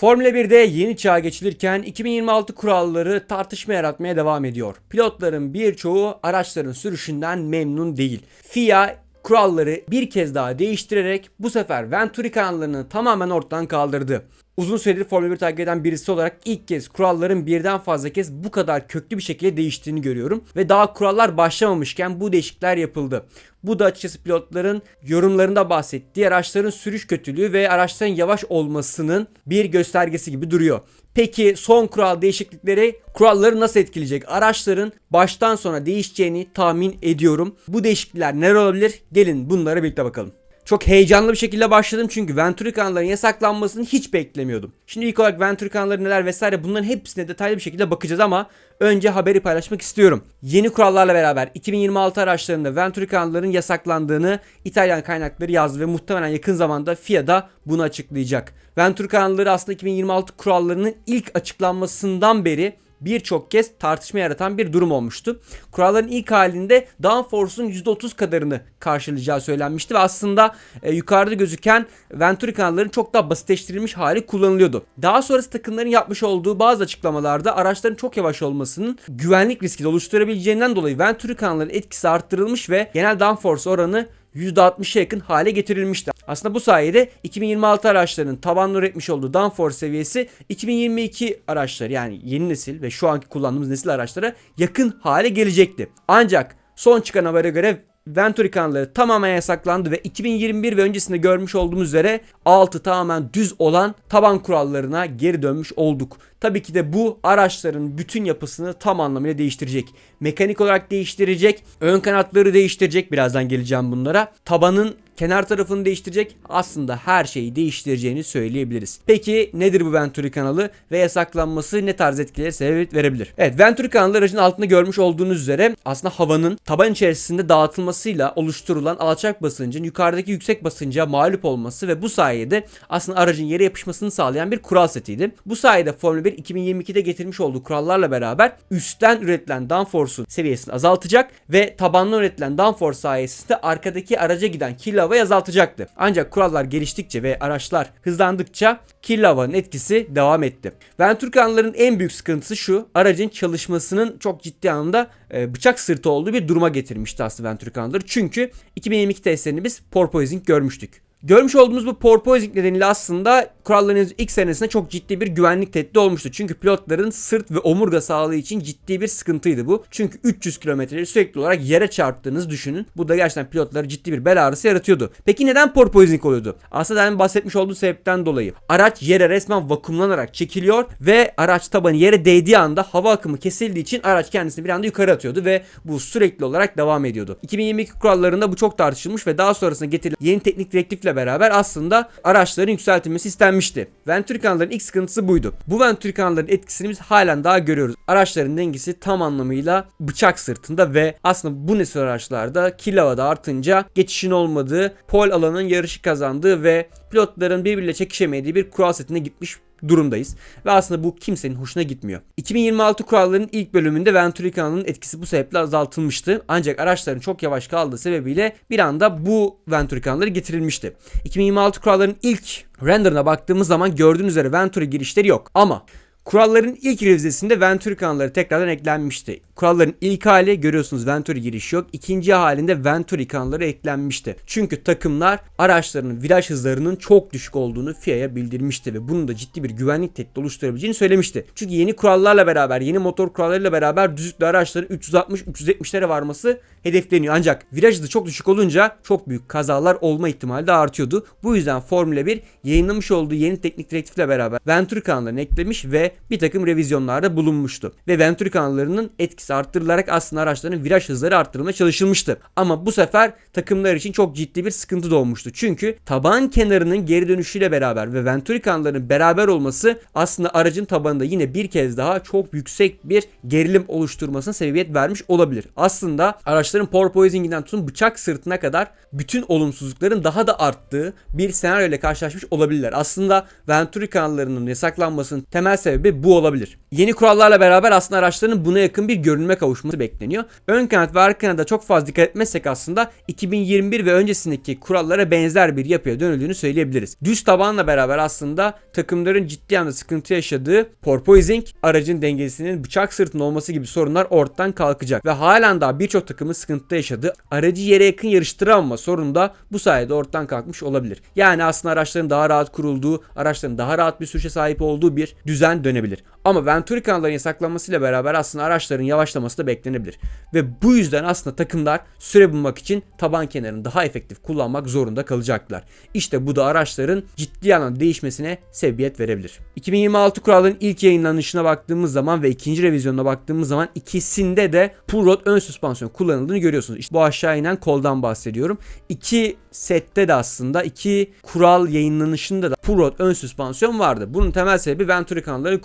Formula 1'de yeni çağa geçilirken 2026 kuralları tartışma yaratmaya devam ediyor. Pilotların birçoğu araçların sürüşünden memnun değil. FIA kuralları bir kez daha değiştirerek bu sefer Venturi kanallarını tamamen ortadan kaldırdı. Uzun süredir Formula 1 takip eden birisi olarak ilk kez kuralların birden fazla kez bu kadar köklü bir şekilde değiştiğini görüyorum. Ve daha kurallar başlamamışken bu değişiklikler yapıldı. Bu da açıkçası pilotların yorumlarında bahsettiği araçların sürüş kötülüğü ve araçların yavaş olmasının bir göstergesi gibi duruyor. Peki son kural değişiklikleri kuralları nasıl etkileyecek? Araçların baştan sona değişeceğini tahmin ediyorum. Bu değişiklikler neler olabilir? Gelin bunlara birlikte bakalım. Çok heyecanlı bir şekilde başladım çünkü Venturi kanalların yasaklanmasını hiç beklemiyordum. Şimdi ilk olarak Venturi kanalları neler vesaire bunların hepsine detaylı bir şekilde bakacağız ama önce haberi paylaşmak istiyorum. Yeni kurallarla beraber 2026 araçlarında Venturi kanalların yasaklandığını İtalyan kaynakları yazdı ve muhtemelen yakın zamanda FIA da bunu açıklayacak. Venturi kanalları aslında 2026 kurallarının ilk açıklanmasından beri birçok kez tartışma yaratan bir durum olmuştu. Kuralların ilk halinde downforce'un %30 kadarını karşılayacağı söylenmişti ve aslında e, yukarıda gözüken Venturi kanalların çok daha basitleştirilmiş hali kullanılıyordu. Daha sonrası takımların yapmış olduğu bazı açıklamalarda araçların çok yavaş olmasının güvenlik riski de oluşturabileceğinden dolayı Venturi kanalların etkisi arttırılmış ve genel downforce oranı %60'a yakın hale getirilmişti. Aslında bu sayede 2026 araçlarının tabanlı üretmiş olduğu downforce seviyesi 2022 araçları yani yeni nesil ve şu anki kullandığımız nesil araçlara yakın hale gelecekti. Ancak son çıkan habere göre Venturi kanalları tamamen yasaklandı ve 2021 ve öncesinde görmüş olduğumuz üzere altı tamamen düz olan taban kurallarına geri dönmüş olduk. Tabii ki de bu araçların bütün yapısını tam anlamıyla değiştirecek. Mekanik olarak değiştirecek, ön kanatları değiştirecek. Birazdan geleceğim bunlara. Tabanın kenar tarafını değiştirecek. Aslında her şeyi değiştireceğini söyleyebiliriz. Peki nedir bu Venturi kanalı ve yasaklanması ne tarz etkileri sebebiyet verebilir? Evet Venturi kanalı aracın altında görmüş olduğunuz üzere aslında havanın taban içerisinde dağıtılmasıyla oluşturulan alçak basıncın yukarıdaki yüksek basınca mağlup olması ve bu sayede aslında aracın yere yapışmasını sağlayan bir kural setiydi. Bu sayede Formula 1 2022'de getirmiş olduğu kurallarla beraber üstten üretilen downforce'un seviyesini azaltacak ve tabanlı üretilen downforce sayesinde arkadaki araca giden kirli havayı azaltacaktı. Ancak kurallar geliştikçe ve araçlar hızlandıkça kirli havanın etkisi devam etti. Venturi kanalların en büyük sıkıntısı şu. Aracın çalışmasının çok ciddi anlamda e, bıçak sırtı olduğu bir duruma getirmişti aslında Venturi kanalları. Çünkü 2022 testlerini biz porpoising görmüştük. Görmüş olduğumuz bu porpoising nedeniyle aslında kuralların ilk senesinde çok ciddi bir güvenlik tehdidi olmuştu. Çünkü pilotların sırt ve omurga sağlığı için ciddi bir sıkıntıydı bu. Çünkü 300 kilometreyi sürekli olarak yere çarptığınızı düşünün. Bu da gerçekten pilotlara ciddi bir bel ağrısı yaratıyordu. Peki neden porpoising oluyordu? Aslında demin bahsetmiş olduğu sebepten dolayı. Araç yere resmen vakumlanarak çekiliyor ve araç tabanı yere değdiği anda hava akımı kesildiği için araç kendisini bir anda yukarı atıyordu ve bu sürekli olarak devam ediyordu. 2022 kurallarında bu çok tartışılmış ve daha sonrasında getirilen yeni teknik direktifle beraber aslında araçların yükseltilmesi istenmişti. Venturi kanalların ilk sıkıntısı buydu. Bu Venturi kanalların etkisini biz halen daha görüyoruz. Araçların dengesi tam anlamıyla bıçak sırtında ve aslında bu nesil araçlarda kilavada artınca geçişin olmadığı, pol alanın yarışı kazandığı ve pilotların birbiriyle çekişemediği bir kural setine gitmiş durumdayız. Ve aslında bu kimsenin hoşuna gitmiyor. 2026 kurallarının ilk bölümünde Venturi kanalının etkisi bu sebeple azaltılmıştı. Ancak araçların çok yavaş kaldığı sebebiyle bir anda bu Venturi kanalları getirilmişti. 2026 kurallarının ilk renderına baktığımız zaman gördüğünüz üzere Venturi girişleri yok. Ama Kuralların ilk revizesinde Venturi kanalları tekrardan eklenmişti. Kuralların ilk hali görüyorsunuz Venturi giriş yok. İkinci halinde Venturi kanalları eklenmişti. Çünkü takımlar araçlarının viraj hızlarının çok düşük olduğunu FIA'ya bildirmişti ve bunun da ciddi bir güvenlik tehdidi oluşturabileceğini söylemişti. Çünkü yeni kurallarla beraber, yeni motor kurallarıyla beraber düzlükte araçların 360-370'lere varması hedefleniyor. Ancak viraj hızı çok düşük olunca çok büyük kazalar olma ihtimali de artıyordu. Bu yüzden Formula 1 yayınlamış olduğu yeni teknik direktifle beraber Venturi kanallarını eklemiş ve bir takım revizyonlarda bulunmuştu. Ve Venturi kanallarının etkisi arttırılarak aslında araçların viraj hızları arttırılmaya çalışılmıştı. Ama bu sefer takımlar için çok ciddi bir sıkıntı doğmuştu. Çünkü taban kenarının geri dönüşüyle beraber ve Venturi kanallarının beraber olması aslında aracın tabanında yine bir kez daha çok yüksek bir gerilim oluşturmasına sebebiyet vermiş olabilir. Aslında araçların porpoisinginden tutun bıçak sırtına kadar bütün olumsuzlukların daha da arttığı bir senaryo ile karşılaşmış olabilirler. Aslında Venturi kanallarının yasaklanmasının temel sebebi sebebi bu olabilir. Yeni kurallarla beraber aslında araçların buna yakın bir görünme kavuşması bekleniyor. Ön kanat ve arka kanada çok fazla dikkat etmezsek aslında 2021 ve öncesindeki kurallara benzer bir yapıya dönüldüğünü söyleyebiliriz. Düz tabanla beraber aslında takımların ciddi anlamda sıkıntı yaşadığı porpoising, aracın dengesinin bıçak sırtında olması gibi sorunlar ortadan kalkacak. Ve halen daha birçok takımın sıkıntı yaşadığı aracı yere yakın yarıştıramama sorunu da bu sayede ortadan kalkmış olabilir. Yani aslında araçların daha rahat kurulduğu, araçların daha rahat bir sürüşe sahip olduğu bir düzen dönebilir. Ama Venturi kanalların yasaklanmasıyla beraber aslında araçların yavaşlaması da beklenebilir. Ve bu yüzden aslında takımlar süre bulmak için taban kenarını daha efektif kullanmak zorunda kalacaklar. İşte bu da araçların ciddi anlamda değişmesine sebebiyet verebilir. 2026 kuralların ilk yayınlanışına baktığımız zaman ve ikinci revizyonuna baktığımız zaman ikisinde de pull rod ön süspansiyon kullanıldığını görüyorsunuz. İşte bu aşağı inen koldan bahsediyorum. İki sette de aslında iki kural yayınlanışında da pull rod ön süspansiyon vardı. Bunun temel sebebi Venturi kanalların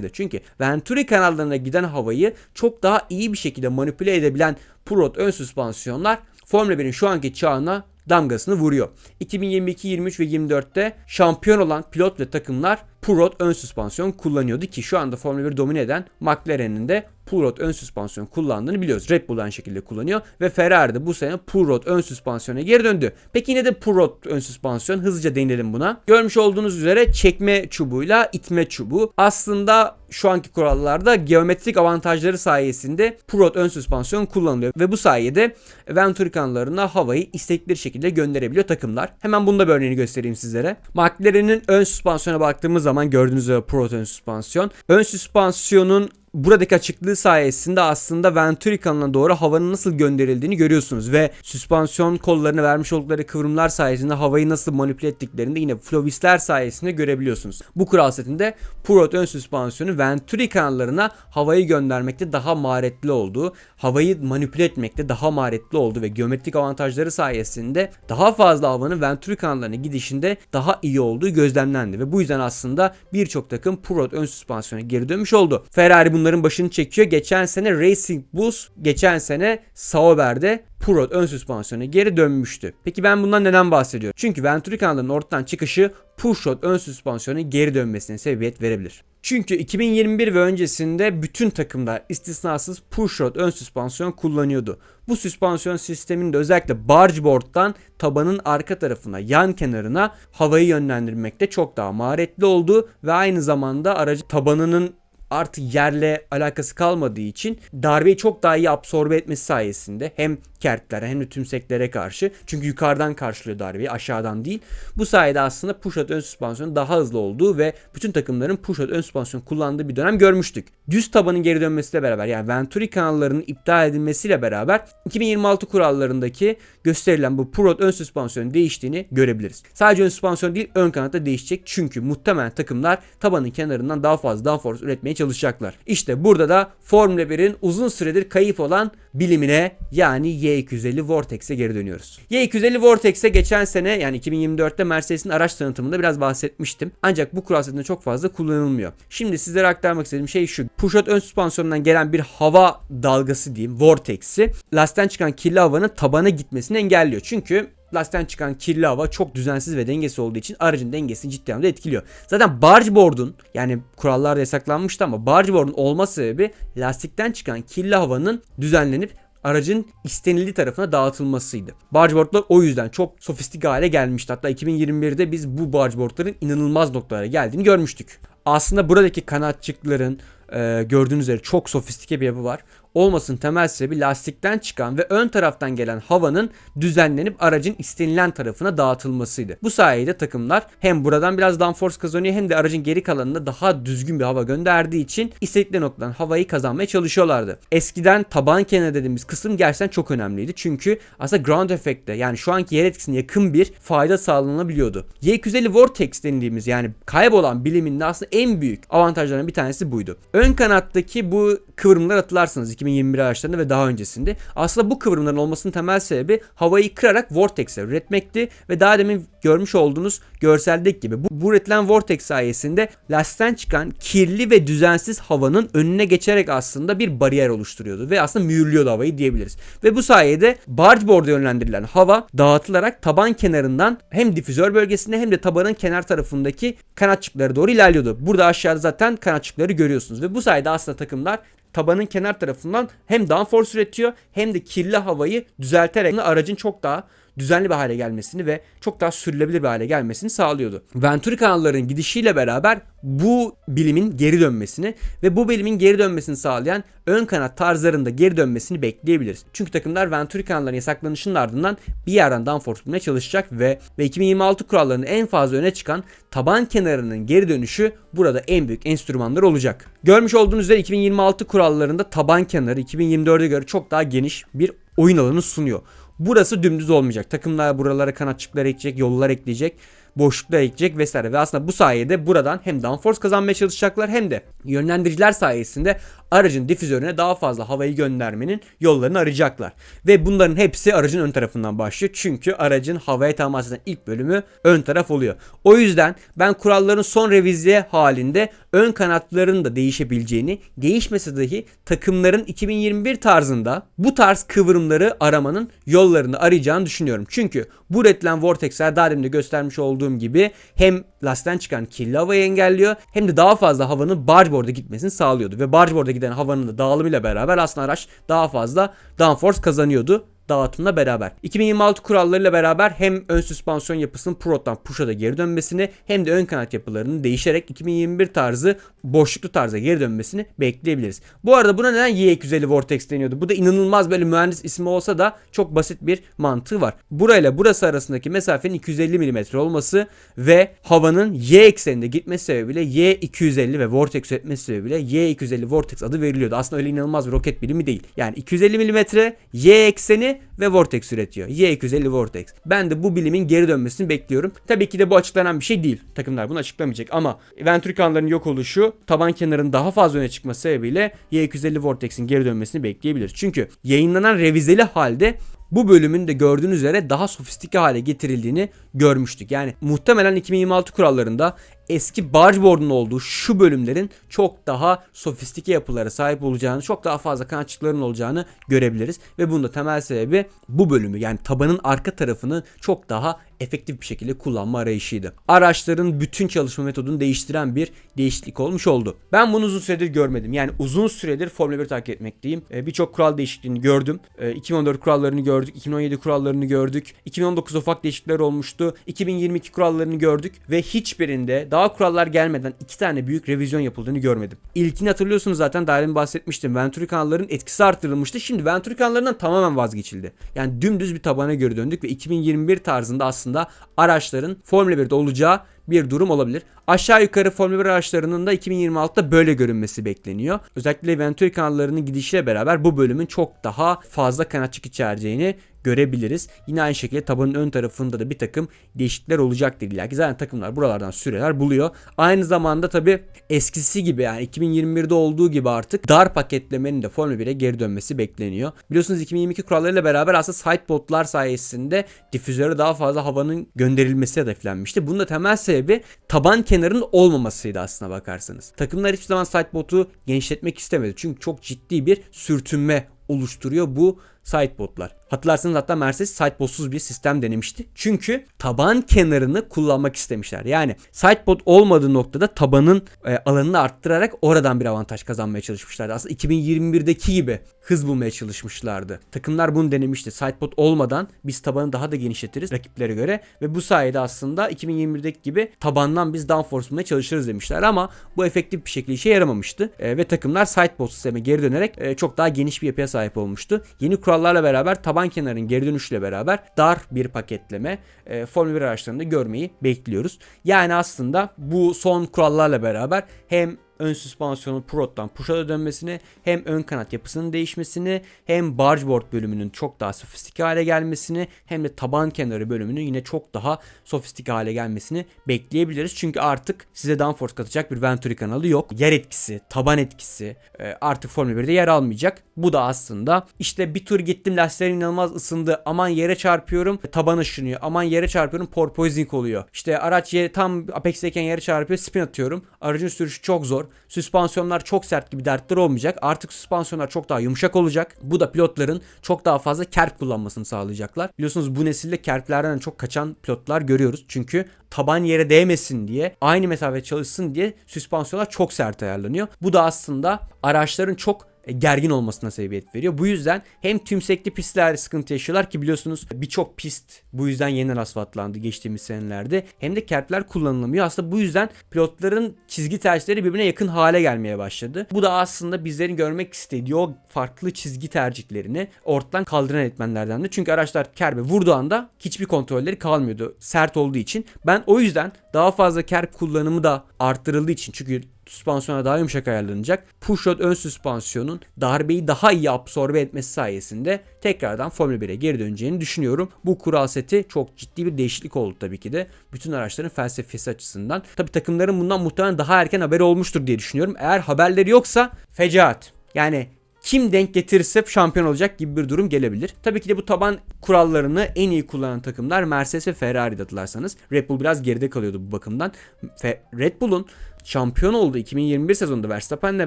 korunmasıydı. Çünkü Venturi kanallarına giden havayı çok daha iyi bir şekilde manipüle edebilen rod ön süspansiyonlar Formula 1'in şu anki çağına damgasını vuruyor. 2022, 23 ve 24'te şampiyon olan pilot ve takımlar pull rod ön süspansiyon kullanıyordu ki şu anda Formula 1 domine eden McLaren'in de pull rod ön süspansiyon kullandığını biliyoruz. Red Bull aynı şekilde kullanıyor ve Ferrari de bu sene pull rod ön süspansiyona geri döndü. Peki yine de pull rod ön süspansiyon hızlıca değinelim buna. Görmüş olduğunuz üzere çekme çubuğuyla itme çubuğu. Aslında şu anki kurallarda geometrik avantajları sayesinde pull rod ön süspansiyon kullanılıyor ve bu sayede Venturi kanallarına havayı istekleri şekilde gönderebiliyor takımlar. Hemen bunda bir örneğini göstereyim sizlere. McLaren'in ön süspansiyona baktığımız zaman gördüğünüz üzere ön süspansiyon. Ön süspansiyonun buradaki açıklığı sayesinde aslında Venturi kanalına doğru havanın nasıl gönderildiğini görüyorsunuz ve süspansiyon kollarına vermiş oldukları kıvrımlar sayesinde havayı nasıl manipüle ettiklerini de yine flovisler sayesinde görebiliyorsunuz. Bu kural setinde Purot ön süspansiyonu Venturi kanallarına havayı göndermekte daha maharetli olduğu, havayı manipüle etmekte daha maharetli olduğu ve geometrik avantajları sayesinde daha fazla havanın Venturi kanallarına gidişinde daha iyi olduğu gözlemlendi ve bu yüzden aslında birçok takım Purot ön süspansiyona geri dönmüş oldu. Ferrari bunların başını çekiyor. Geçen sene Racing Bulls, geçen sene Sauber'de Purot ön süspansiyona geri dönmüştü. Peki ben bundan neden bahsediyorum? Çünkü Venturi kanalının ortadan çıkışı push-rod ön süspansiyona geri dönmesine sebebiyet verebilir. Çünkü 2021 ve öncesinde bütün takımlar istisnasız pushrod ön süspansiyon kullanıyordu. Bu süspansiyon sisteminde özellikle bargeboard'dan tabanın arka tarafına, yan kenarına havayı yönlendirmekte çok daha maharetli oldu ve aynı zamanda aracı tabanının artık yerle alakası kalmadığı için darbeyi çok daha iyi absorbe etmesi sayesinde hem kertlere hem de tümseklere karşı çünkü yukarıdan karşılıyor darbeyi aşağıdan değil. Bu sayede aslında push-out ön süspansiyonun daha hızlı olduğu ve bütün takımların push-out ön süspansiyon kullandığı bir dönem görmüştük. Düz tabanın geri dönmesiyle beraber yani Venturi kanallarının iptal edilmesiyle beraber 2026 kurallarındaki gösterilen bu push-out ön süspansiyonun değiştiğini görebiliriz. Sadece ön süspansiyon değil ön kanat da değişecek çünkü muhtemelen takımlar tabanın kenarından daha fazla fazla üretmeye çalışacaklar. İşte burada da Formula 1'in uzun süredir kayıp olan bilimine yani Y250 Vortex'e geri dönüyoruz. Y250 Vortex'e geçen sene yani 2024'te Mercedes'in araç tanıtımında biraz bahsetmiştim. Ancak bu kural setinde çok fazla kullanılmıyor. Şimdi sizlere aktarmak istediğim şey şu. Pushrod ön süspansiyonundan gelen bir hava dalgası diyeyim Vortex'i lastten çıkan kirli havanın tabana gitmesini engelliyor. Çünkü lastten çıkan kirli hava çok düzensiz ve dengesi olduğu için aracın dengesini ciddi anlamda etkiliyor. Zaten bargeboard'un yani kurallarda yasaklanmıştı ama bargeboard'un olma sebebi lastikten çıkan kirli havanın düzenlenip aracın istenildiği tarafına dağıtılmasıydı. Bargeboardlar o yüzden çok sofistik hale gelmişti. Hatta 2021'de biz bu bargeboardların inanılmaz noktalara geldiğini görmüştük. Aslında buradaki kanatçıkların e, gördüğünüz üzere çok sofistike bir yapı var olmasının temel sebebi lastikten çıkan ve ön taraftan gelen havanın düzenlenip aracın istenilen tarafına dağıtılmasıydı. Bu sayede takımlar hem buradan biraz downforce kazanıyor hem de aracın geri kalanında daha düzgün bir hava gönderdiği için istedikleri noktadan havayı kazanmaya çalışıyorlardı. Eskiden taban kenarı dediğimiz kısım gerçekten çok önemliydi. Çünkü aslında ground effect'te yani şu anki yer etkisine yakın bir fayda sağlanabiliyordu. Y250 Vortex denildiğimiz yani kaybolan biliminin aslında en büyük avantajlarından bir tanesi buydu. Ön kanattaki bu kıvrımlar hatırlarsınız 2021 araçlarında ve daha öncesinde. Aslında bu kıvrımların olmasının temel sebebi havayı kırarak vortexler üretmekti ve daha demin görmüş olduğunuz görseldeki gibi bu, bu üretilen vortex sayesinde lastikten çıkan kirli ve düzensiz havanın önüne geçerek aslında bir bariyer oluşturuyordu ve aslında mühürlüyordu havayı diyebiliriz. Ve bu sayede barge board'a yönlendirilen hava dağıtılarak taban kenarından hem difüzör bölgesinde hem de tabanın kenar tarafındaki kanatçıklara doğru ilerliyordu. Burada aşağıda zaten kanatçıkları görüyorsunuz ve bu sayede aslında takımlar tabanın kenar tarafından hem downforce üretiyor hem de kirli havayı düzelterek aracın çok daha düzenli bir hale gelmesini ve çok daha sürülebilir bir hale gelmesini sağlıyordu. Venturi kanalların gidişiyle beraber bu bilimin geri dönmesini ve bu bilimin geri dönmesini sağlayan ön kanat tarzlarında geri dönmesini bekleyebiliriz. Çünkü takımlar Venturi kanalların yasaklanışının ardından bir yerden downforce bulmaya çalışacak ve, ve 2026 kurallarının en fazla öne çıkan taban kenarının geri dönüşü burada en büyük enstrümanlar olacak. Görmüş olduğunuz üzere 2026 kurallarında taban kenarı 2024'e göre çok daha geniş bir oyun alanı sunuyor. Burası dümdüz olmayacak. Takımlar buralara kanatçıklar ekleyecek, yollar ekleyecek, boşluklar ekleyecek vesaire. Ve aslında bu sayede buradan hem downforce kazanmaya çalışacaklar hem de yönlendiriciler sayesinde aracın difüzörüne daha fazla havayı göndermenin yollarını arayacaklar. Ve bunların hepsi aracın ön tarafından başlıyor. Çünkü aracın havaya temas eden ilk bölümü ön taraf oluyor. O yüzden ben kuralların son revize halinde ön kanatların da değişebileceğini, değişmese dahi takımların 2021 tarzında bu tarz kıvrımları aramanın yollarını arayacağını düşünüyorum. Çünkü bu üretilen vortexler daha demin de göstermiş olduğum gibi hem lastten çıkan kirli havayı engelliyor hem de daha fazla havanın bargeboard'a gitmesini sağlıyordu. Ve bargeboard'a giden havanın da dağılımıyla beraber aslında araç daha fazla downforce kazanıyordu dağıtımla beraber. 2026 kurallarıyla beraber hem ön süspansiyon yapısının Pro'dan Push'a da geri dönmesini hem de ön kanat yapılarının değişerek 2021 tarzı boşluklu tarza geri dönmesini bekleyebiliriz. Bu arada buna neden Y250 Vortex deniyordu? Bu da inanılmaz böyle mühendis ismi olsa da çok basit bir mantığı var. Burayla burası arasındaki mesafenin 250 mm olması ve havanın Y ekseninde gitmesi sebebiyle Y250 ve Vortex üretmesi sebebiyle Y250 Vortex adı veriliyordu. Aslında öyle inanılmaz bir roket bilimi değil. Yani 250 mm Y ekseni ve Vortex üretiyor. Y250 Vortex. Ben de bu bilimin geri dönmesini bekliyorum. Tabii ki de bu açıklanan bir şey değil. Takımlar bunu açıklamayacak ama Venturi kanallarının yok oluşu taban kenarının daha fazla öne çıkması sebebiyle Y250 Vortex'in geri dönmesini bekleyebiliriz. Çünkü yayınlanan revizeli halde bu bölümün de gördüğünüz üzere daha sofistike hale getirildiğini görmüştük. Yani muhtemelen 2026 kurallarında eski bargeboard'un olduğu şu bölümlerin çok daha sofistike yapılara sahip olacağını, çok daha fazla kanatçıkların olacağını görebiliriz. Ve bunun da temel sebebi bu bölümü yani tabanın arka tarafını çok daha efektif bir şekilde kullanma arayışıydı. Araçların bütün çalışma metodunu değiştiren bir değişiklik olmuş oldu. Ben bunu uzun süredir görmedim. Yani uzun süredir Formula 1 takip etmekteyim. Ee, Birçok kural değişikliğini gördüm. Ee, 2014 kurallarını gördük. 2017 kurallarını gördük. 2019 ufak değişiklikler olmuştu. 2022 kurallarını gördük. Ve hiçbirinde daha kurallar gelmeden iki tane büyük revizyon yapıldığını görmedim. İlkini hatırlıyorsunuz zaten daha demin bahsetmiştim. Venturi kanalların etkisi artırılmıştı. Şimdi Venturi kanallarından tamamen vazgeçildi. Yani dümdüz bir tabana geri döndük ve 2021 tarzında aslında araçların Formula 1'de olacağı bir durum olabilir. Aşağı yukarı Formula 1 araçlarının da 2026'da böyle görünmesi bekleniyor. Özellikle Venturi kanallarının gidişiyle beraber bu bölümün çok daha fazla kanatçık içereceğini görebiliriz. Yine aynı şekilde tabanın ön tarafında da bir takım değişiklikler olacaktır illa ki. Zaten takımlar buralardan süreler buluyor. Aynı zamanda tabi eskisi gibi yani 2021'de olduğu gibi artık dar paketlemenin de Formula 1'e geri dönmesi bekleniyor. Biliyorsunuz 2022 kurallarıyla beraber aslında sidepodlar sayesinde difüzöre daha fazla havanın gönderilmesi hedeflenmişti. Bunun da temel sebebi taban kenarının olmamasıydı aslına bakarsanız. Takımlar hiçbir zaman sidepod'u genişletmek istemedi. Çünkü çok ciddi bir sürtünme oluşturuyor bu sidepodlar. Hatırlarsanız hatta Mercedes sidepodsuz bir sistem denemişti. Çünkü taban kenarını kullanmak istemişler. Yani sidepod olmadığı noktada tabanın e, alanını arttırarak oradan bir avantaj kazanmaya çalışmışlardı. Aslında 2021'deki gibi hız bulmaya çalışmışlardı. Takımlar bunu denemişti. Sidepod olmadan biz tabanı daha da genişletiriz rakiplere göre ve bu sayede aslında 2021'deki gibi tabandan biz downforce bulmaya çalışırız demişler ama bu efektif bir şekilde işe yaramamıştı. E, ve takımlar sidepod sisteme geri dönerek e, çok daha geniş bir yapıya sahip olmuştu. Yeni kurallarla beraber taban kenarın geri dönüşüyle beraber dar bir paketleme e, Formula 1 araçlarında görmeyi bekliyoruz. Yani aslında bu son kurallarla beraber hem ön süspansiyonun Prot'tan Push'a dönmesini, hem ön kanat yapısının değişmesini, hem bargeboard bölümünün çok daha sofistike hale gelmesini, hem de taban kenarı bölümünün yine çok daha sofistike hale gelmesini bekleyebiliriz. Çünkü artık size downforce katacak bir Venturi kanalı yok. Yer etkisi, taban etkisi e, artık Formula 1'de yer almayacak. Bu da aslında işte bir tur gittim lastiklerim inanılmaz ısındı. Aman yere çarpıyorum taban ışınıyor. Aman yere çarpıyorum porpoising oluyor. İşte araç tam apex'teyken yere çarpıyor spin atıyorum. Aracın sürüşü çok zor. Süspansiyonlar çok sert gibi dertler olmayacak. Artık süspansiyonlar çok daha yumuşak olacak. Bu da pilotların çok daha fazla kerp kullanmasını sağlayacaklar. Biliyorsunuz bu nesilde kerplerden çok kaçan pilotlar görüyoruz. Çünkü taban yere değmesin diye aynı mesafe çalışsın diye süspansiyonlar çok sert ayarlanıyor. Bu da aslında araçların çok gergin olmasına sebebiyet veriyor. Bu yüzden hem tümsekli pistlerde sıkıntı yaşıyorlar ki biliyorsunuz birçok pist bu yüzden yeniden asfaltlandı geçtiğimiz senelerde. Hem de kertler kullanılamıyor. Aslında bu yüzden pilotların çizgi tercihleri birbirine yakın hale gelmeye başladı. Bu da aslında bizlerin görmek istediği o farklı çizgi tercihlerini ortadan kaldıran etmenlerden de. Çünkü araçlar kerbe vurduğu anda hiçbir kontrolleri kalmıyordu sert olduğu için. Ben o yüzden daha fazla kerb kullanımı da arttırıldığı için çünkü süspansiyona daha yumuşak ayarlanacak. Pushrod ön süspansiyonun darbeyi daha iyi absorbe etmesi sayesinde tekrardan Formula 1'e geri döneceğini düşünüyorum. Bu kural seti çok ciddi bir değişiklik oldu tabii ki de. Bütün araçların felsefesi açısından. Tabii takımların bundan muhtemelen daha erken haberi olmuştur diye düşünüyorum. Eğer haberleri yoksa fecaat. Yani kim denk getirirse şampiyon olacak gibi bir durum gelebilir. Tabii ki de bu taban kurallarını en iyi kullanan takımlar Mercedes ve Ferrari'de hatırlarsanız. Red Bull biraz geride kalıyordu bu bakımdan. Fe Red Bull'un şampiyon olduğu 2021 sezonunda Verstappen'le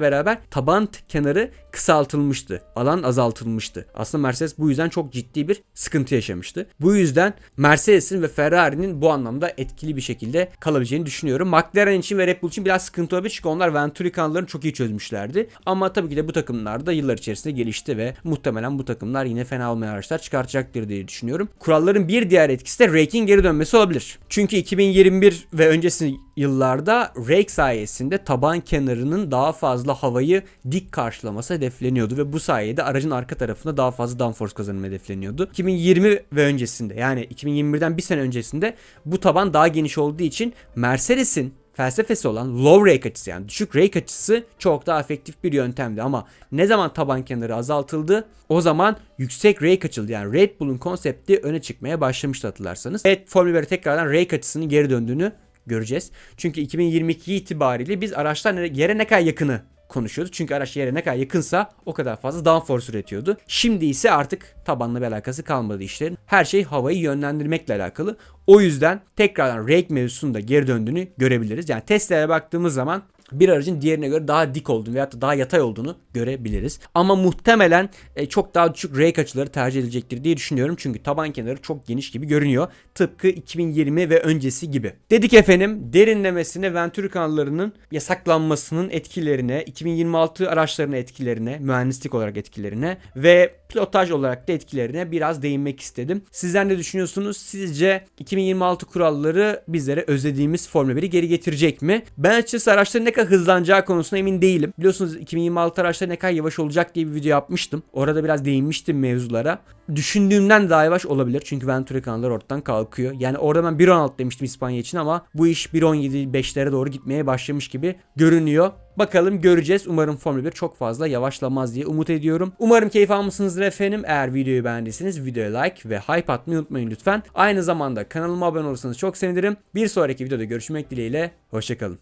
beraber taban kenarı kısaltılmıştı. Alan azaltılmıştı. Aslında Mercedes bu yüzden çok ciddi bir sıkıntı yaşamıştı. Bu yüzden Mercedes'in ve Ferrari'nin bu anlamda etkili bir şekilde kalabileceğini düşünüyorum. McLaren için ve Red Bull için biraz sıkıntı olabilir çünkü onlar Venturi kanallarını çok iyi çözmüşlerdi. Ama tabii ki de bu takımlar da yıllar içerisinde gelişti ve muhtemelen bu takımlar yine fena olmayan araçlar çıkartacaktır diye düşünüyorum. Kuralların bir diğer etkisi de raking geri dönmesi olabilir. Çünkü 2021 ve öncesi yıllarda rake sayesinde taban kenarının daha fazla havayı dik karşılaması hedefleniyordu ve bu sayede aracın arka tarafında daha fazla downforce kazanımı hedefleniyordu. 2020 ve öncesinde yani 2021'den bir sene öncesinde bu taban daha geniş olduğu için Mercedes'in felsefesi olan low rake açısı yani düşük rake açısı çok daha efektif bir yöntemdi ama ne zaman taban kenarı azaltıldı o zaman yüksek rake açıldı yani Red Bull'un konsepti öne çıkmaya başlamıştı hatırlarsanız. Evet Formula 1'e tekrardan rake açısının geri döndüğünü göreceğiz. Çünkü 2022 itibariyle biz araçlar yere ne kadar yakını konuşuyordu. Çünkü araç yere ne kadar yakınsa o kadar fazla downforce üretiyordu. Şimdi ise artık tabanla bir alakası kalmadı işlerin. Her şey havayı yönlendirmekle alakalı. O yüzden tekrardan rake mevzusunda geri döndüğünü görebiliriz. Yani testlere baktığımız zaman bir aracın diğerine göre daha dik olduğunu veyahut da daha yatay olduğunu görebiliriz. Ama muhtemelen e, çok daha düşük rake açıları tercih edilecektir diye düşünüyorum. Çünkü taban kenarı çok geniş gibi görünüyor. Tıpkı 2020 ve öncesi gibi. Dedik efendim derinlemesine Venturi kanallarının yasaklanmasının etkilerine, 2026 araçlarının etkilerine, mühendislik olarak etkilerine ve pilotaj olarak da etkilerine biraz değinmek istedim. Sizler ne düşünüyorsunuz? Sizce 2026 kuralları bizlere özlediğimiz Formula 1'i geri getirecek mi? Ben açıkçası araçların ne kadar hızlanacağı konusunda emin değilim. Biliyorsunuz 2026 araçları ne kadar yavaş olacak diye bir video yapmıştım. Orada biraz değinmiştim mevzulara. Düşündüğümden daha yavaş olabilir. Çünkü Venturi kanalları ortadan kalkıyor. Yani orada ben 1.16 demiştim İspanya için ama bu iş 1.17-5'lere doğru gitmeye başlamış gibi görünüyor. Bakalım göreceğiz. Umarım Formula 1 çok fazla yavaşlamaz diye umut ediyorum. Umarım keyif almışsınızdır efendim. Eğer videoyu beğendiyseniz videoya like ve hype atmayı unutmayın lütfen. Aynı zamanda kanalıma abone olursanız çok sevinirim. Bir sonraki videoda görüşmek dileğiyle. Hoşçakalın.